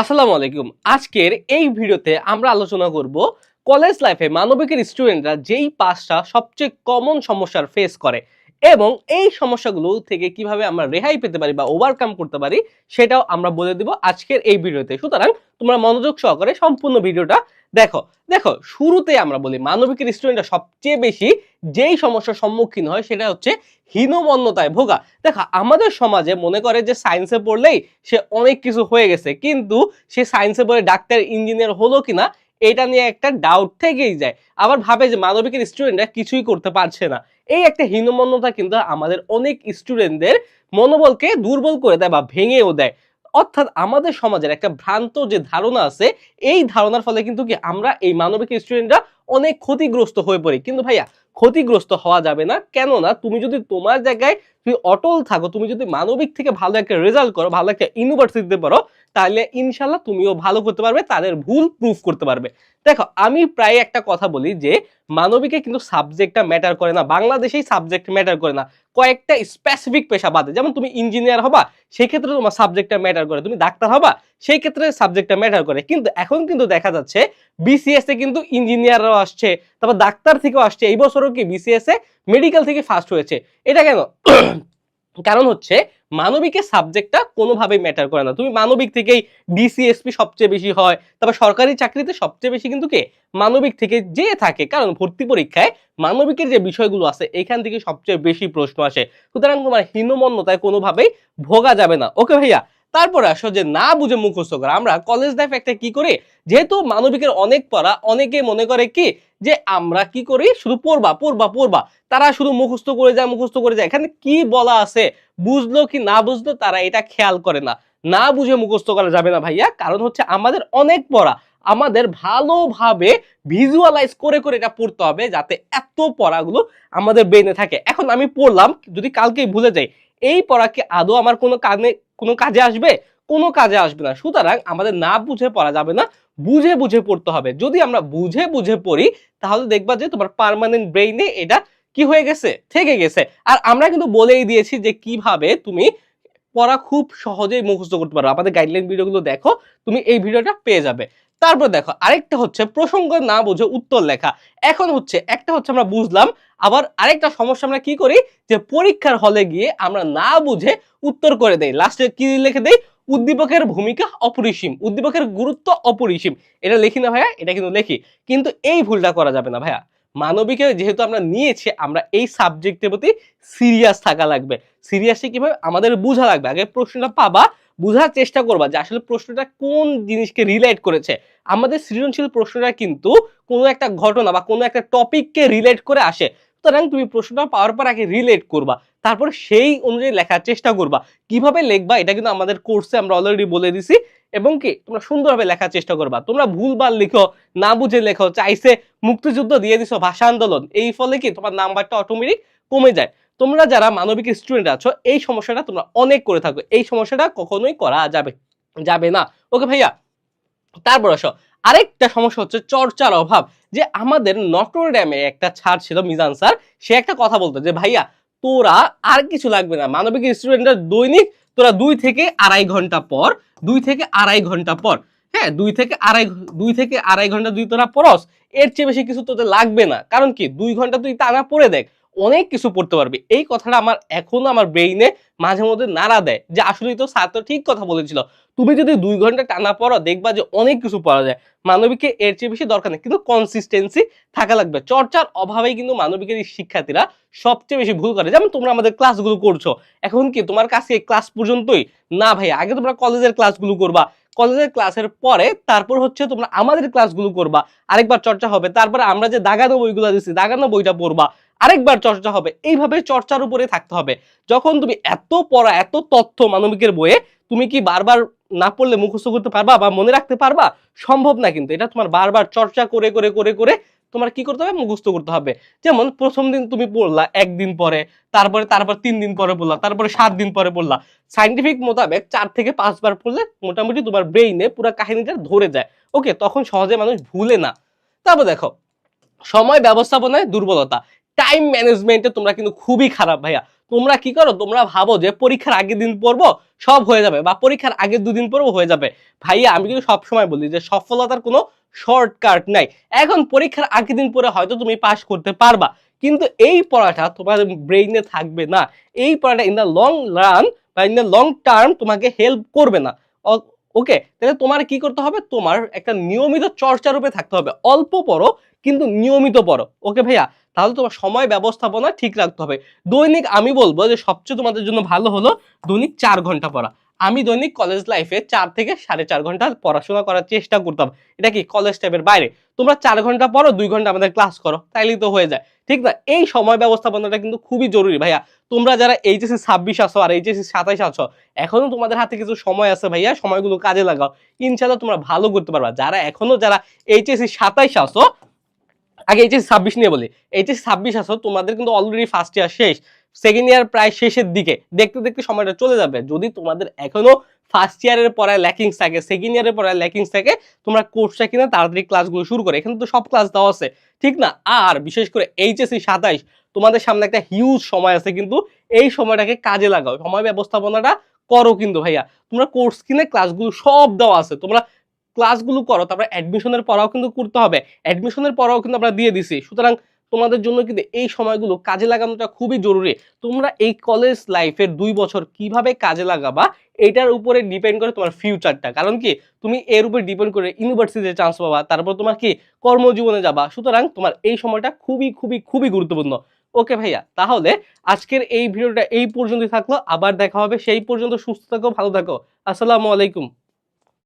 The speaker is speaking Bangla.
আসসালামু আলাইকুম। আজকের এই ভিডিওতে আমরা আলোচনা করব কলেজ লাইফে মানবিকের স্টুডেন্টরা যেই পাঁচটা সবচেয়ে কমন সমস্যার ফেস করে। এবং এই সমস্যাগুলো থেকে কীভাবে আমরা রেহাই পেতে পারি বা ওভারকাম করতে পারি, সেটাও আমরা বলে দিব আজকের এই ভিডিওতে। সুতরাং তোমরা মনোযোগ সহকারে সম্পূর্ণ ভিডিওটা দেখো। দেখো, শুরুতে আমরা বলি মানবিকের স্টুডেন্টরা সবচেয়ে বেশি যেই সমস্যার সম্মুখীন হয় সেটা হচ্ছে হীনমন্যতায় ভোগা। দেখো, আমাদের সমাজে মনে করে যে সায়েন্সে পড়লেই সে অনেক কিছু হয়ে গেছে, কিন্তু সে সায়েন্সে পড়ে ডাক্তার ইঞ্জিনিয়ার হলো কিনা এটা নিয়ে একটা ডাউট থেকেই যায়। আবার ভাবে যে মানবিকের স্টুডেন্টরা কিছুই করতে পারছে না। এই একটা হীনমন্যতা কিন্তু আমাদের অনেক স্টুডেন্টদের মনোবলকে দুর্বল করে দেয় বা ভেঙেও দেয়। অর্থাৎ আমাদের সমাজের একটা ভ্রান্ত যে ধারণা আছে, এই ধারণার ফলে কিন্তু কি আমরা এই মানবিক স্টুডেন্টরা অনেক ক্ষতিগ্রস্ত হয়ে পড়ি। কিন্তু ভাইয়া, ক্ষতিগ্রস্ত হওয়া যাবে না। কেননা, তুমি যদি তোমার জায়গায় তুমি অটল থাকো, তুমি যদি মানবিক থেকে ভালো একটা রেজাল্ট করো, ভালো একটা ইউনিভার্সিটিতে পড়ো, তাহলে ইনশাল্লাহ তুমিও ভালো করতে পারবে, তাদের ভুল প্রুফ করতে পারবে। দেখো, আমি প্রায় একটা কথা বলি যে, মানবিকে কিন্তু সাবজেক্টটা ম্যাটার করে না, বাংলাদেশেই সাবজেক্ট ম্যাটার করে না। কয়েকটা স্পেসিফিক পেশা বাদে, যেমন তুমি ইঞ্জিনিয়ার হবা সেই ক্ষেত্রে তোমার সাবজেক্টটা ম্যাটার করে। তুমি ডাক্তার হবা সেই ক্ষেত্রে সাবজেক্টটা ম্যাটার করে। কিন্তু এখন কিন্তু দেখা যাচ্ছে বিসিএস কিন্তু ইঞ্জিনিয়াররাও আসছে, তারপর ডাক্তার থেকেও আসছে, এই বছরও কি বিসিএস মেডিকেল থেকে ফার্স্ট হয়েছে। এটা কেন? কারণ হচ্ছে, মানবিকের সাবজেক্টটা কোনোভাবেই ম্যাটার করে না। তুমি মানবিক থেকেই ডিসিএসপি সবচেয়ে বেশি হয়, তারপর সরকারি চাকরিতে সবচেয়ে বেশি কিন্তু কে? মানবিক থেকে যে থাকে। কারণ ভর্তি পরীক্ষায় মানবিকের যে বিষয়গুলো আছে, এখান থেকে সবচেয়ে বেশি প্রশ্ন আসে। সুতরাং তোমার হীনমন্যতায় কোনোভাবেই ভোগা যাবে না। ওকে ভাইয়া? তারপরে আসো যে না বুঝে মুখস্থ করা। আমরা কলেজ লাইফ একটা কি করি? যেহেতু মানবিকের অনেক পড়া অনেকে মনে করে কি? যে আমরা কি করি? শুধু পড়বা পড়বা পড়বা। তারা শুধু মুখস্থ করে যায়, মুখস্থ করে যায়। এখানে কি বলা আছে? বুঝলো কি না বুঝলো তারা এটা খেয়াল করে না। না বুঝে মুখস্থ করা যাবে না ভাইয়া। কারণ হচ্ছে আমাদের অনেক পড়া। আমাদের ভালোভাবে ভিজুয়ালাইজ করে করে এটা পড়তে হবে যাতে এত পড়াগুলো আমাদের ব্রেনে থাকে। এখন আমি পড়লাম, যদি কালকেই ভুলে যাই এই পড়া কি আদৌ আমার কোনো কানে, কোনো কাজে আসবে? কোনো কাজে আসবে না। সুতরাং আমাদের না বুঝে পড়া যাবে না, বুঝে বুঝে পড়তে হবে। যদি আমরা বুঝে বুঝে পড়ি, তাহলে দেখবা যে তোমার পার্মানেন্ট ব্রেইনে এটা কি হয়ে গেছে? থেকে গেছে। আর আমরা কিন্তু বলেই দিয়েছি যে কীভাবে তুমি পড়া খুব সহজেই মুখস্থ করতে পারো আমাদের গাইডলাইন ভিডিওগুলো দেখো, তুমি এই ভিডিওটা পেয়ে যাবে। তারপর দেখো, আরেকটা হচ্ছে প্রসঙ্গ না বুঝে উত্তর লেখা। এখন হচ্ছে একটা হচ্ছে আমরা বুঝলাম, আবার আরেকটা সমস্যা আমরা কি করি? যে পরীক্ষার হলে গিয়ে আমরা না বুঝে উত্তর করে দেই। লাস্টে কি লিখে দেই? উদ্দীপকের ভূমিকা অপরিসীম, উদ্দীপকের গুরুত্ব অপরিসীম। এটা লিখি না ভাইয়া, এটা কিন্তু লিখি। কিন্তু এই ভুলটা করা যাবে না ভাইয়া। মানবিকে যেহেতু আমরা নিয়েছি, আমরা এই সাবজেক্টের প্রতি সিরিয়াস থাকা লাগবে। সিরিয়াসলি কীভাবে? আমাদের বোঝা লাগবে। আগে প্রশ্নটা পাবা বোঝার চেষ্টা করবা যে আসলে প্রশ্নটা কোন জিনিসকে রিলেট করেছে। আমাদের সৃজনশীল প্রশ্নটা কিন্তু কোনো একটা ঘটনা বা কোনো একটা টপিককে রিলেট করে আসে। সুতরাং তুমি প্রশ্নটা পাওয়ার পর আগে রিলেট করবা। তারপর সেই অনুযায়ী লেখার চেষ্টা করবা। কীভাবে লিখবা এটা কিন্তু আমাদের কোর্সে আমরা অলরেডি বলে দিছি। এবং কি, তোমরা সুন্দরভাবে লেখার চেষ্টা করবা। তোমরা ভুলভাল লিখো, না বুঝে লেখো, চাইছে মুক্তিযুদ্ধ দিয়ে দিছো ভাষা আন্দোলন, এই ফলে কি তোমার নাম্বারটা অটোমেটিক কমে যায়। তোমরা যারা মানবিক স্টুডেন্ট আছো, এই সমস্যাটা তোমরা অনেক করে থাকো এই সমস্যাটা কখনোই করা যাবে যাবে না। ওকে ভাইয়া? তারপর আসো। আরেকটা সমস্যা হচ্ছে চর্চার অভাব। যে আমাদের নটর ড্যামে একটা ছাড় ছিল, মিজান স্যার, সে একটা কথা বলতো যে, ভাইয়া, তোরা আর কিছু লাগবে না। মানবিক স্টুডেন্টরা দৈনিক, তোরা দুই থেকে আড়াই ঘণ্টা পর দুই থেকে আড়াই ঘণ্টা পর হ্যাঁ দুই থেকে আড়াই দুই থেকে আড়াই ঘণ্টা দুই তোরা পড়স, এর চেয়ে বেশি কিছু তোদের লাগবে না। কারণ কি? দুই ঘণ্টা তুই টানা পড়ে দেখ। অনেক কিছু পড়তে পারবে। এই কথাটা আমার এখনও আমার ব্রেইনে মাঝে মধ্যে নাড়া দেয় যে আসলেই তো স্যার তো ঠিক কথা বলেছিল। তুমি যদি দুই ঘণ্টা টানা পড়ো, দেখবা যে অনেক কিছু পড়া যায়। মানবিকে এর চেয়ে বেশি দরকার নেই। কিন্তু কনসিস্টেন্সি থাকা লাগবে। চর্চার অভাবেই কিন্তু মানবিকের শিক্ষার্থীরা সবচেয়ে বেশি ভুল করে। যেমন তোমরা আমাদের ক্লাসগুলো করছ। এখন কি তোমার কাছে ক্লাস পর্যন্তই? না ভাই আগে তোমরা কলেজের ক্লাসগুলো করবা। কলেজের ক্লাসের পরে তারপর হচ্ছে তোমরা আমাদের ক্লাসগুলো করবা। আরেকবার চর্চা হবে। তারপরে আমরা যে দাগানো বইগুলো দিচ্ছি দাগানো বইটা পড়বা। আরেকবার চর্চা হবে। এইভাবে চর্চার উপরে থাকতে হবে। যখন তুমি এত পড়া, এত তথ্য মানবিকের বইয়ে, তুমি কি বারবার না পড়লে মুখস্থ করতে পারবা বা মনে রাখতে পারবা? সম্ভব না কিন্তু। এটা তোমার বারবার চর্চা করে করে করে করে তোমার কি করতে হবে? মুখস্থ করতে হবে। যেমন প্রথম দিন তুমি পড়লা, একদিন পরে, তারপরে, তারপর তিন দিন পরে পড়লা, তারপরে সাত দিন পরে পড়লা। সাইন্টিফিক মোতাবেক চার থেকে পাঁচবার পড়লে মোটামুটি তোমার ব্রেইনে পুরো কাহিনীটা ধরে যায়। ওকে তখন সহজে মানুষ ভুলে না। তারপর দেখো, সময় ব্যবস্থাপনায় দুর্বলতা। টাইম ম্যানেজমেন্টে তোমরা কিন্তু খুবই খারাপ ভাইয়া। তোমরা কি করো? তোমরা ভাবো যে পরীক্ষার আগের দিন পড়ব, সব হয়ে যাবে বা পরীক্ষার আগের দুদিন পড়ব, হয়ে যাবে। ভাইয়া, আমি কিন্তু সবসময় বলি যে সফলতার কোনো শর্টকাট নাই। এখন পরীক্ষার আগের দিন পরে হয়তো তুমি পাশ করতে পারবা, কিন্তু এই পড়াটা তোমার ব্রেইনে থাকবে না। এই পড়াটা ইন দ্য লং রান বা ইন দ্য লং টার্ম তোমাকে হেল্প করবে না। ওকে তাহলে তোমার কি করতে হবে? তোমার একটা নিয়মিত চর্চা রূপে থাকতে হবে। অল্প পড়ো, কিন্তু নিয়মিত পড়ো। ওকে ভাইয়া? তাহলে তোমার সময় ব্যবস্থাপনা ঠিক রাখতে হবে। দৈনিক আমি বলব যে সবচেয়ে তোমাদের জন্য ভালো হলো দৈনিক চার ঘণ্টা পড়া। আমি দৈনিক কলেজ লাইফে চার থেকে সাড়ে চার ঘণ্টা পড়াশোনা করার চেষ্টা করতাম। এটা কি কলেজ টাইপের বাইরে? তোমরা চার ঘণ্টা পড়ো, দুই ঘণ্টা আমাদের ক্লাস করো, তাইলেই তো হয়ে যায়। ঠিক না? এই সময় ব্যবস্থাপনাটা কিন্তু খুবই জরুরি ভাইয়া। তোমরা যারা এইচএসসি ছাব্বিশ আসো আর এইচএসসি সাতাইশ আছো, এখনও তোমাদের হাতে কিছু সময় আছে ভাইয়া, সময়গুলো কাজে লাগাও। ইনশাল্লাহ তোমরা ভালো করতে পারবা। যারা এখনও যারা এইচএসসি সাতাইশ আসো আগে এইচএসসি ছাব্বিশ নিয়ে বলি। এইচএস ছাব্বিশ আসো, তোমাদের কিন্তু অলরেডি ফার্স্ট ইয়ার শেষ। সেকেন্ড ইয়ার প্রায় শেষের দিকে। দেখতে দেখতে সময়টা চলে যাবে। যদি তোমাদের এখনও ফার্স্ট ইয়ারের পড়ায় ল্যাকিংস থাকে সেকেন্ড ইয়ারের পড়ায় ল্যাকিংস থাকে, তোমরা কোর্সটা কিনা তাড়াতাড়ি ক্লাসগুলো শুরু করে। এখানে তো সব ক্লাস দেওয়া আছে। ঠিক না? আর বিশেষ করে এইচএসসি সাতাইশ, তোমাদের সামনে একটা হিউজ সময় আছে কিন্তু এই সময়টাকে কাজে লাগাও। সময় ব্যবস্থাপনাটা করো কিন্তু ভাইয়া। তোমরা কোর্স কিনে ক্লাসগুলো সব দেওয়া আছে। তোমরা ক্লাসগুলো করো, তারপরে অ্যাডমিশনের পড়াও কিন্তু করতে হবে। অ্যাডমিশনের পড়াও কিন্তু আমরা দিয়ে দিছি। সুতরাং তোমাদের জন্য কিন্তু এই সময়গুলো কাজে লাগানোটা খুবই জরুরি। তোমরা এই কলেজ লাইফের দুই বছর কীভাবে কাজে লাগাবা, এটার উপরে ডিপেন্ড করে তোমার ফিউচারটা কারণ কি? তুমি এর উপরে ডিপেন্ড করে ইউনিভার্সিটিতে চান্স পাবা, তারপর তোমার কি? কর্মজীবনে যাবা। সুতরাং তোমার এই সময়টা খুবই খুবই খুবই গুরুত্বপূর্ণ। ওকে ভাইয়া, তাহলে আজকের এই ভিডিওটা এই পর্যন্তই থাকল। আবার দেখা হবে সেই পর্যন্ত। সুস্থ থাকো, ভালো থাকো। আসসালামু আলাইকুম।